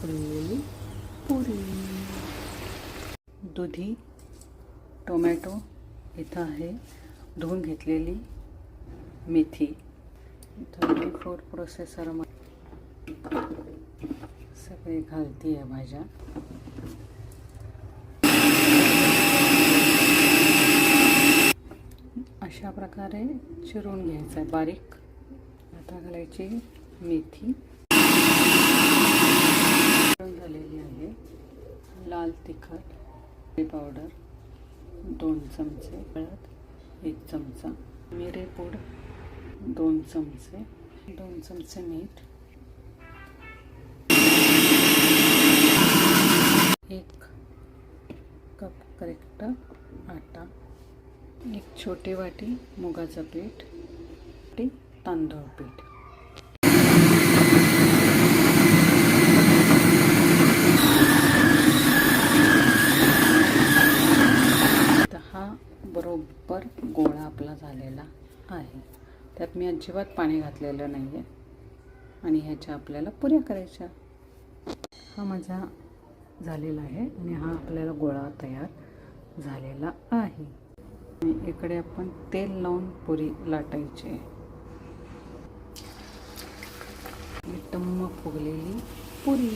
फुललेली पुरी. दुधी टोमॅटो इथं आहे. धुवून घेतलेली मेथी. थर्टी फोर प्रोसेसर सगळे घालती आहे भाज्या. अशा प्रकारे चिरून घ्यायचं आहे बारीक. आता घालायची मेथी चिरून झालेली आहे लाल तिखट मिरी पावडर दोन चमचे हळद एक चमचा मिरे पूड दोन चमचे दोन चमचे मीठ एक कप करेक्ट आटा एक छोटी वाटी मुगाचं पीठ तांदूळ पीठ आता हा बरोबर गोळा आपला झालेला आहे. त्यात मी अजिबात पाणी घातलेलं नाही आहे आणि ह्याच्या आपल्याला पुऱ्या करायच्या. हा माझा झालेला आहे आणि हा आपल्याला गोळा तयार झालेला आहे. आणि इकडे आपण तेल लावून पुरी लाटायची. आहे टम्म फुगलेली पुरी.